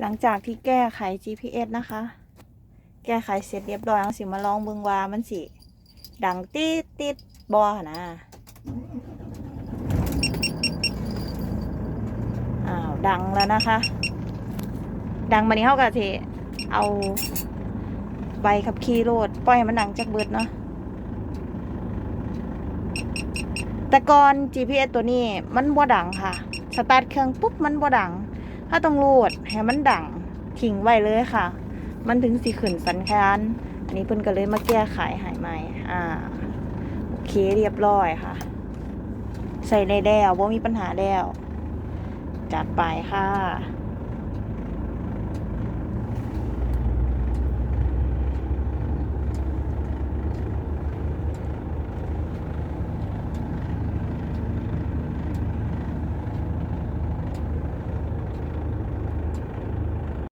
หลังจากที่แก้ไข GPS นะคะ แก้ไขเสร็จเรียบร้อยเอาสิมาลองเบิ่งว่ามันสิ ดังติดติดบอนะอ้าวดังแล้วนะคะ ดังมานี้เข้ากับเทเอาใบขับขี่โรดปล่อยมันดังจากเบิดเนาะแต่ก่อน GPS ตัวนี้มันบ่ดังค่ะ สตาร์ทเครื่องปุ๊บมันบ่ดัง ถ้าต้องรูดให้มันดังทิ้งไว้เลยค่ะ มันถึงสีขืนสันคานอันนี้เพิ่นก็เลยมาแก้ไขหายใหม่อ่าโอเคเรียบร้อยค่ะ ใส่ได้แล้วบ่มีปัญหาแล้วจัดไปค่ะ